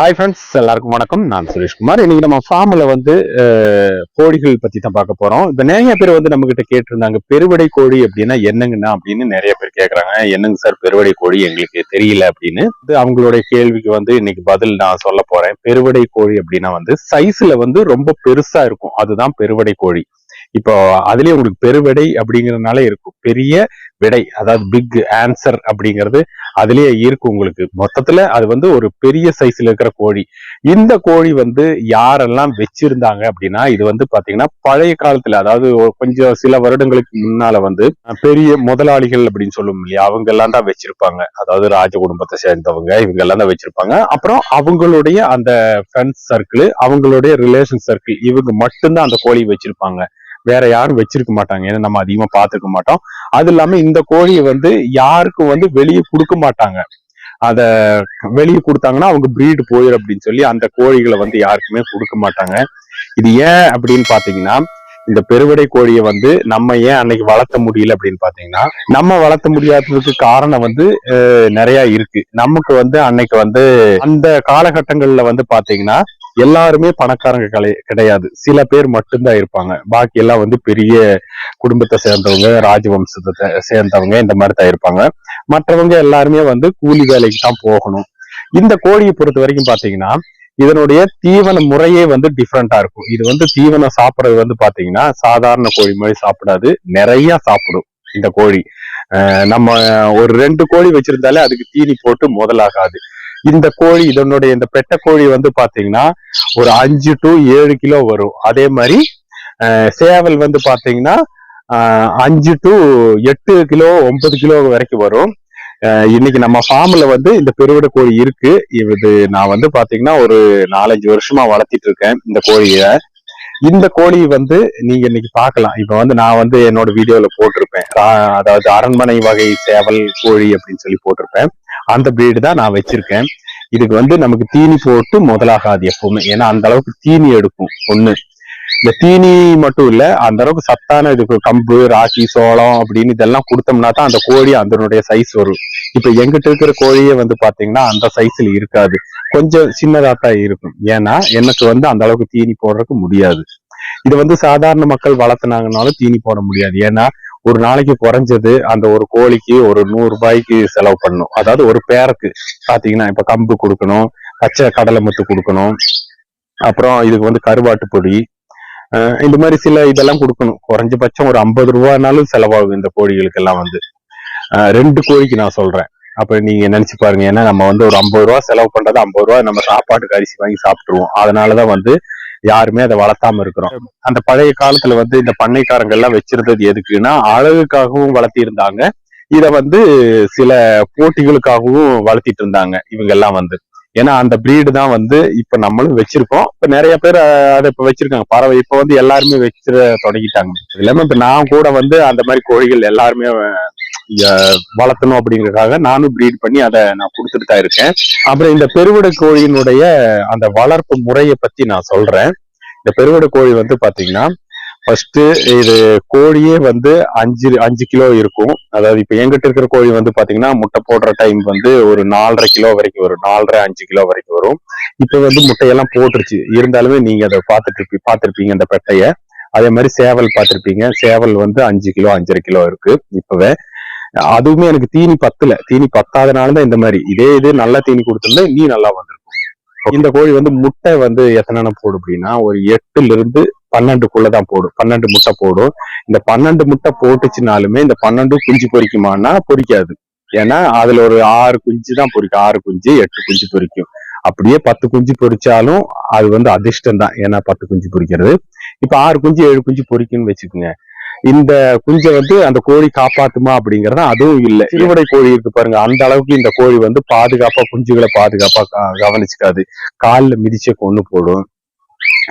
Hi friends எல்லாருக்கும் வணக்கம். நான் சுரேஷ்குமார். இன்னைக்கு நம்ம ஃபார்மில் வந்து கோழிகள் பத்தி தான் பார்க்க போறோம். இப்போ நிறைய பேர் வந்து நம்ம கிட்ட கேட்டிருந்தாங்க பெருவடை கோழி அப்படின்னா என்னங்கண்ணா? அப்படின்னு நிறைய பேர் கேட்குறாங்க என்னங்க சார் பெருவடை கோழி? எங்களுக்கு தெரியல அப்படின்னு. இது அவங்களுடைய கேள்விக்கு வந்து இன்னைக்கு பதில் நான் சொல்ல போறேன். பெருவடை கோழி அப்படின்னா வந்து சைஸ்ல வந்து ரொம்ப பெருசா இருக்கும். அதுதான் பெருவடை கோழி. இப்போ அதுலயே உங்களுக்கு பெருவடை அப்படிங்கறதுனால இருக்கும். பெரிய விடை அதாவது பிக் ஆன்சர் அப்படிங்கிறது அதுலயே இருக்கு உங்களுக்கு. மொத்தத்துல அது வந்து ஒரு பெரிய சைஸ்ல இருக்கிற கோழி. இந்த கோழி வந்து யாரெல்லாம் வச்சிருந்தாங்க அப்படின்னா இது வந்து பாத்தீங்கன்னா பழைய காலத்துல அதாவது கொஞ்சம் சில வருடங்களுக்கு முன்னால வந்து பெரிய முதலாளிகள் அப்படின்னு சொல்லுவோம் இல்லையா அவங்க எல்லாம் தான் வச்சிருப்பாங்க. அதாவது ராஜ குடும்பத்தை சேர்ந்தவங்க இவங்க எல்லாம் தான் வச்சிருப்பாங்க. அப்புறம் அவங்களுடைய அந்த ஃப்ரெண்ட்ஸ் சர்க்கிள் அவங்களுடைய ரிலேஷன் சர்க்கிள் இவங்க மட்டும்தான் அந்த கோழியை வச்சிருப்பாங்க. வேற யாரும் வச்சிருக்க மாட்டாங்க. ஏன்னா நம்ம அதிகமா பாத்துக்க மாட்டோம். அது இல்லாம இந்த கோழியை வந்து யாருக்கும் வந்து வெளியே கொடுக்க மாட்டாங்க. அத வெளியே கொடுத்தாங்கன்னா அவங்க பிரீடு போயிடும் அப்படின்னு சொல்லி அந்த கோழிகளை வந்து யாருக்குமே கொடுக்க மாட்டாங்க. இது ஏன் அப்படின்னு பாத்தீங்கன்னா இந்த பெருவடை கோழியை வந்து நம்ம ஏன் அன்னைக்கு வளர்த்த முடியல அப்படின்னு பாத்தீங்கன்னா நம்ம வளர்த்த முடியாததுக்கு காரணம் வந்து நிறைய இருக்கு. நமக்கு வந்து அன்னைக்கு வந்து அந்த காலகட்டங்கள்ல வந்து பாத்தீங்கன்னா எல்லாருமே பணக்காரங்க கலை கிடையாது. சில பேர் மட்டும்தான் இருப்பாங்க. பாக்கி எல்லாம் வந்து பெரிய குடும்பத்தை சேர்ந்தவங்க ராஜவம்சத்தை சேர்ந்தவங்க இந்த மாதிரி தான் இருப்பாங்க. மற்றவங்க எல்லாருமே வந்து கூலி வேலைக்கு தான் போகணும். இந்த கோழியை பொறுத்த வரைக்கும் பாத்தீங்கன்னா இதனுடைய தீவன முறையே வந்து டிஃப்ரெண்டா இருக்கும். இது வந்து தீவனம் சாப்பிடுறது வந்து பாத்தீங்கன்னா சாதாரண கோழி மாதிரி சாப்பிடாது. நிறைய சாப்பிடும் இந்த கோழி. அஹ் நம்ம ஒரு ரெண்டு கோழி வச்சிருந்தாலே அதுக்கு தீனி போட்டு முதலாகாது. இந்த கோழி இதனுடைய இந்த பெட்டை கோழி வந்து பாத்தீங்கன்னா ஒரு அஞ்சு டு ஏழு கிலோ வரும். அதே மாதிரி சேவல் வந்து பாத்தீங்கன்னா அஞ்சு டு எட்டு கிலோ ஒன்பது கிலோ வரைக்கும் வரும். இன்னைக்கு நம்ம ஃபார்ம்ல வந்து இந்த பெருவிட கோழி இருக்கு. இது நான் வந்து பாத்தீங்கன்னா ஒரு நாலஞ்சு வருஷமா வளர்த்திட்டு இருக்கேன் இந்த கோழிய. இந்த கோழி வந்து நீங்க இன்னைக்கு பார்க்கலாம் இப்ப வந்து நான் வந்து என்னோட வீடியோல போட்டிருப்பேன். அதாவது அரண்மனை வகை சேவல் கோழி அப்படின்னு சொல்லி போட்டிருப்பேன். அந்த பிரீடு தான் நான் வச்சிருக்கேன். இதுக்கு வந்து நமக்கு தீனி போட்டு முதலாகாது எப்பவுமே. ஏன்னா அந்த அளவுக்கு தீனி எடுக்கும் ஒண்ணு. இந்த தீனி மட்டும் இல்ல அந்த அளவுக்கு சத்தான இதுக்கு கம்பு ராகி சோளம் அப்படின்னு இதெல்லாம் கொடுத்தோம்னா தான் அந்த கோழி அதனுடைய சைஸ் வரும். இப்ப எங்கிட்ட இருக்கிற கோழியே வந்து பாத்தீங்கன்னா அந்த சைஸ்ல இருக்காது. கொஞ்சம் சின்னதா தான் இருக்கும். ஏன்னா எனக்கு வந்து அந்த அளவுக்கு தீனி போடுறதுக்கு முடியாது. இது வந்து சாதாரண மக்கள் வளர்த்துனாங்கனாலும் தீனி போட முடியாது. ஏன்னா ஒரு நாளைக்கு குறைஞ்சது அந்த ஒரு கோழிக்கு ஒரு நூறு ரூபாய்க்கு செலவு பண்ணணும். அதாவது ஒரு பேருக்கு. பாத்தீங்கன்னா இப்ப கம்பு கொடுக்கணும் பச்சை கடலை முத்து கொடுக்கணும். அப்புறம் இதுக்கு வந்து கருவாட்டு பொடி. அஹ் இந்த மாதிரி சில இதெல்லாம் கொடுக்கணும். குறைஞ்சபட்சம் ஒரு ஐம்பது ரூபாய்னாலும் செலவாகும் இந்த கோழிகளுக்கு எல்லாம் வந்து ரெண்டு கோழிக்கு நான் சொல்றேன். அப்ப நீங்க நினைச்சு பாருங்க. ஏன்னா நம்ம வந்து ஒரு ஐம்பது ரூபா செலவு பண்றது ஐம்பது ரூபா நம்ம சாப்பாட்டுக்கு அரிசி வாங்கி சாப்பிட்டுருவோம். அதனாலதான் வந்து யாருமே அதை வளர்த்தாம இருக்கிறோம். அந்த பழைய காலத்துல வந்து இந்த பண்ணைக்காரங்க எல்லாம் வச்சிருந்தது எதுக்குன்னா அழகுக்காகவும் வளர்த்தி இருந்தாங்க இத வந்து சில போட்டிகளுக்காகவும் வளர்த்திட்டு இருந்தாங்க இவங்க எல்லாம் வந்து. ஏன்னா அந்த பிரீடு தான் வந்து இப்ப நம்மளும் வச்சிருக்கோம். இப்ப நிறைய பேர் அதை இப்ப வச்சிருக்காங்க. பறவை இப்ப வந்து எல்லாருமே வச்சிட தொடங்கிட்டாங்க. இல்லாம இப்ப நான் கூட வந்து அந்த மாதிரி கோழிகள் எல்லாருமே வளர்த்தணும் அப்படிங்கறதுக்காக நானும் பிரீட் பண்ணி அதை நான் கொடுத்துட்டு தான் இருக்கேன். அப்புறம் இந்த பெருவிட கோழியினுடைய அந்த வளர்ப்பு முறையை பத்தி நான் சொல்றேன். இந்த பெருவிட கோழி வந்து பாத்தீங்கன்னா ஃபர்ஸ்ட் இது கோழியே வந்து அஞ்சு அஞ்சு கிலோ இருக்கும். அதாவது இப்ப எங்கிட்ட இருக்கிற கோழி வந்து பாத்தீங்கன்னா முட்டை போடுற டைம் வந்து ஒரு நாலரை கிலோ வரைக்கும் வரும். நாலரை அஞ்சு கிலோ வரைக்கும் வரும். இப்ப வந்து முட்டையெல்லாம் போட்டுருச்சு. இருந்தாலுமே நீங்க அதை பார்த்துட்டு பார்த்துருப்பீங்க பார்த்திருப்பீங்க அந்த பெட்டையை. அதே மாதிரி சேவல் பார்த்துருப்பீங்க. சேவல் வந்து அஞ்சு கிலோ அஞ்சரை கிலோ இருக்கு இப்பவே. அதுவுமே எனக்கு தீனி பத்தல. தீனி பத்தாதனால தான் இந்த மாதிரி. இதே இது நல்ல தீனி கொடுத்திருந்தா நீ நல்லா வந்திருக்கும். இந்த கோழி வந்து முட்டை வந்து எத்தனை போடும் அப்படின்னா ஒரு எட்டுல இருந்து பன்னெண்டுக்குள்ளதான் போடும். பன்னெண்டு முட்டை போடும். இந்த பன்னெண்டு முட்டை போட்டுச்சுனாலுமே இந்த பன்னெண்டு குஞ்சு பொரிக்குமான்னா பொரிக்காது ஏன்னா அதுல ஒரு ஆறு குஞ்சு தான் பொரிக்கும் ஆறு குஞ்சு எட்டு குஞ்சு பொரிக்கும் அப்படியே பத்து குஞ்சு பொரிச்சாலும் அது வந்து அதிர்ஷ்டம் தான் ஏன்னா பத்து குஞ்சு பொரிக்கிறது இப்ப ஆறு குஞ்சு ஏழு குஞ்சு பொரிக்குன்னு வச்சுக்கோங்க. இந்த குஞ்சை வந்து அந்த கோழி காப்பாத்துமா அப்படிங்கறது அதுவும் இல்ல. சிறுவடை கோழி இருக்கு பாருங்க. அந்த அளவுக்கு இந்த கோழி வந்து பாதுகாப்பா குஞ்சுகளை பாதுகாப்பா கவனிச்சுக்காது. கால்ல மிதிச்சே கொண்டு போடும்.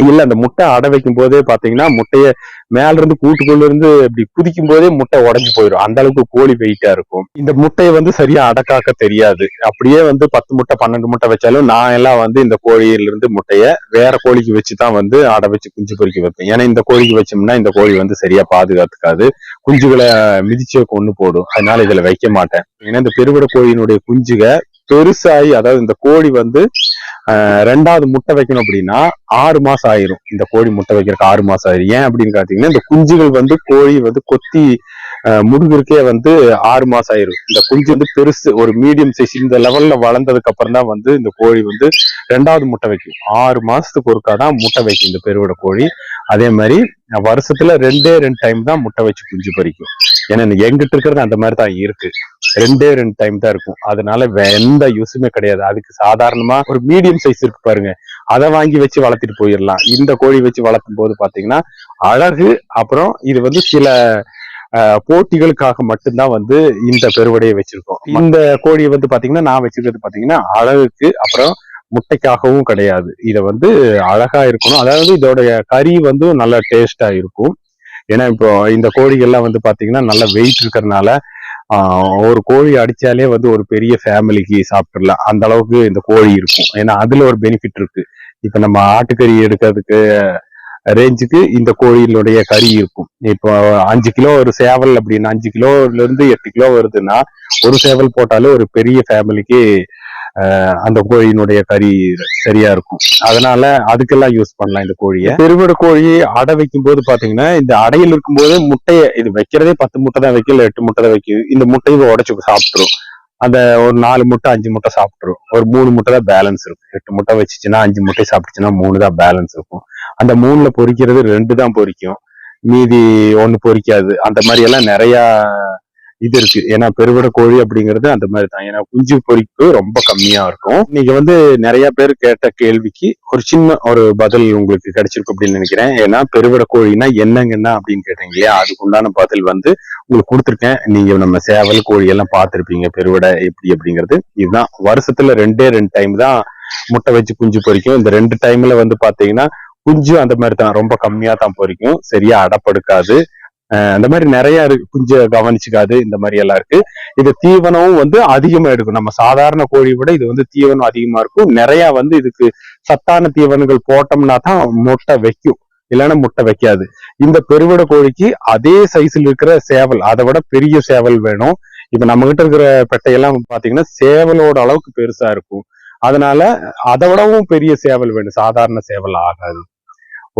இல்ல அந்த முட்டை அடை வைக்கும் போதே பாத்தீங்கன்னா முட்டைய மேல இருந்து கூட்டுக்குள்ள இருந்து இப்படி குதிக்கும் போதே முட்டை உடைஞ்சு போயிடும். அந்த அளவுக்கு கோழி வெயிட்டா இருக்கும். இந்த முட்டையை வந்து சரியா அடக்காக்க தெரியாது. அப்படியே வந்து பத்து முட்டை பன்னெண்டு முட்டை வச்சாலும் நான் எல்லாம் வந்து இந்த கோழியில இருந்து முட்டைய வேற கோழிக்கு வச்சுதான் வந்து அடை வச்சு குஞ்சு பொறிக்க வைப்பேன். ஏன்னா இந்த கோழிக்கு வச்சோம்னா இந்த கோழி வந்து சரியா பாதுகாத்துக்காது. குஞ்சுகளை மிதிச்சு கொண்டு போடும். அதனால இதுல வைக்க மாட்டேன். ஏன்னா இந்த பெருவிட கோழியினுடைய குஞ்சுக பெருசாகி அதாவது இந்த கோழி வந்து ரெண்டாவது முட்டை வைக்கணும் அப்படின்னா ஆறு மாசம் ஆயிரும். இந்த கோழி முட்டை வைக்கிறதுக்கு ஆறு மாசம் ஆயிரும். ஏன் அப்படின்னு பாத்தீங்கன்னா இந்த குஞ்சுகள் வந்து கோழி வந்து கொத்தி ஆஹ், வந்து ஆறு மாசம் ஆயிரும். இந்த குஞ்சு வந்து பெருசு ஒரு மீடியம் சைஸ் இந்த லெவல்ல வளர்ந்ததுக்கு அப்புறம் தான் வந்து இந்த கோழி வந்து ரெண்டாவது முட்டை வைக்கும். ஆறு மாசத்துக்கு ஒருக்கா தான் முட்டை வைக்கும் இந்த பெருவிட கோழி. அதே மாதிரி வருஷத்துல ரெண்டே ரெண்டு டைம் தான் முட்டை வச்சு குஞ்சு பறிக்கும். ஏன்னா எங்கிட்ட இருக்கிறது அந்த மாதிரி தான் இருக்கு. ரெண்டே ரெண்டு டைம் தான் இருக்கும். அதனால எந்த யூஸுமே கிடையாது. அதுக்கு சாதாரணமா ஒரு மீடியம் சைஸ் இருக்கு பாருங்க. அதை வாங்கி வச்சு வளர்த்திட்டு போயிடலாம். இந்த கோழி வச்சு வளர்த்தும் போது பாத்தீங்கன்னா அழகு அப்புறம் இது வந்து சில போட்டிகளுக்காக மட்டும்தான் வந்து இந்த பெருவடையை வச்சிருக்கோம். இந்த கோழியை வந்து பாத்தீங்கன்னா நான் வச்சிருக்கிறது பாத்தீங்கன்னா அழகுக்கு அப்புறம் முட்டைக்காகவும் கிடையாது. இதை வந்து அழகா இருக்கணும். அதாவது இதோடைய கறி வந்து நல்ல டேஸ்டா இருக்கும். ஏன்னா இப்போ இந்த கோழிகள்லாம் வந்து பாத்தீங்கன்னா நல்ல வெயிட் இருக்கிறதுனால ஆஹ், ஒரு கோழி அடிச்சாலே வந்து ஒரு பெரிய ஃபேமிலிக்கு சாப்பிட்டுடலாம் அந்த அளவுக்கு இந்த கோழி இருக்கும். ஏன்னா அதுல ஒரு பெனிஃபிட் இருக்கு. இப்ப நம்ம ஆட்டுக்கறி எடுக்கிறதுக்கு ரேஞ்சுக்கு இந்த கோழியினுடைய கறி இருக்கும். இப்போ அஞ்சு கிலோ ஒரு சேவல் அப்படின்னா அஞ்சு கிலோல இருந்து எட்டு கிலோ வருதுன்னா ஒரு சேவல் போட்டாலே ஒரு பெரிய ஃபேமிலிக்கு அந்த கோழியினுடைய கறி சரியா இருக்கும். அதனால அதுக்கெல்லாம் யூஸ் பண்ணலாம் இந்த கோழியை. பெருவிட கோழி அடை வைக்கும் போது பாத்தீங்கன்னா இந்த அடையில் இருக்கும் போது முட்டையை இது வைக்கிறதே பத்து முட்டை தான் வைக்கல எட்டு முட்டை தான் வைக்குது இந்த முட்டையை உடைச்சு சாப்பிட்டுரும். அந்த ஒரு நாலு முட்டை அஞ்சு முட்டை சாப்பிட்டுரும். ஒரு மூணு முட்டை தான் பேலன்ஸ் இருக்கும். எட்டு முட்டை வச்சுச்சுன்னா அஞ்சு முட்டை சாப்பிட்டுச்சுன்னா மூணு தான் பேலன்ஸ் இருக்கும். அந்த மூணுல பொறிக்கிறது ரெண்டு தான் பொறிக்கும். மீதி ஒன்று பொறிக்காது. அந்த மாதிரி எல்லாம் நிறைய இது இருக்கு. ஏன்னா பெருவிட கோழி அப்படிங்கிறது அந்த மாதிரி தான் ஏன்னா குஞ்சு பொரிப்பு ரொம்ப கம்மியா இருக்கும். நீங்க வந்து நிறைய பேர் கேட்ட கேள்விக்கு ஒரு சின்ன ஒரு பதில் உங்களுக்கு கிடைச்சிருக்கு அப்படின்னு நினைக்கிறேன். ஏன்னா பெருவிட கோழினா என்னங்கன்னா அப்படின்னு கேட்டீங்க இல்லையா? அதுக்கு உண்டான பதில் வந்து உங்களுக்கு கொடுத்துருக்கேன். நீங்க நம்ம சேவல் கோழி எல்லாம் பார்த்துருப்பீங்க. பெருவிட எப்படி அப்படிங்கிறது. இதுதான். வருஷத்துல ரெண்டே ரெண்டு டைம் தான் முட்டை வச்சு குஞ்சு பொரிக்கும் இந்த ரெண்டு டைம்ல வந்து பாத்தீங்கன்னா குஞ்சு அந்த மாதிரி தான் ரொம்ப கம்மியா தான் பொறிக்கும். சரியா அடப்படுக்காது. அந்த மாதிரி நிறைய இருக்கு குஞ்ச கவனிச்சுக்காது இந்த மாதிரி எல்லாம் இருக்கு. இது தீவனமும் வந்து அதிகமா எடுக்கும். நம்ம சாதாரண கோழி விட இது வந்து தீவனம் அதிகமா இருக்கும். நிறைய வந்து இதுக்கு சத்தான தீவனங்கள் போட்டோம்னா தான் முட்டை வைக்கும். இல்லைன்னா முட்டை வைக்காது. இந்த பெருவிட கோழிக்கு அதே சைஸ்ல இருக்கிற சேவல் அதை விட பெரிய சேவல் வேணும். இப்ப நம்ம கிட்ட இருக்கிற பெட்டையெல்லாம் பாத்தீங்கன்னா சேவலோட அளவுக்கு பெருசா இருக்கும். அதனால அதை விடவும் பெரிய சேவல் வேணும். சாதாரண சேவல் ஆகாது.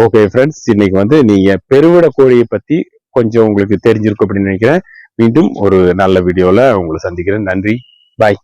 ஓகே ஃப்ரெண்ட்ஸ் இன்னைக்கு வந்து நீங்க பெருவிட கோழியை பத்தி கொஞ்சம் உங்களுக்கு தெரிஞ்சிருக்கும் அப்படின்னு நினைக்கிறேன். மீண்டும் ஒரு நல்ல வீடியோல உங்களை சந்திக்கிறேன். நன்றி. பாய்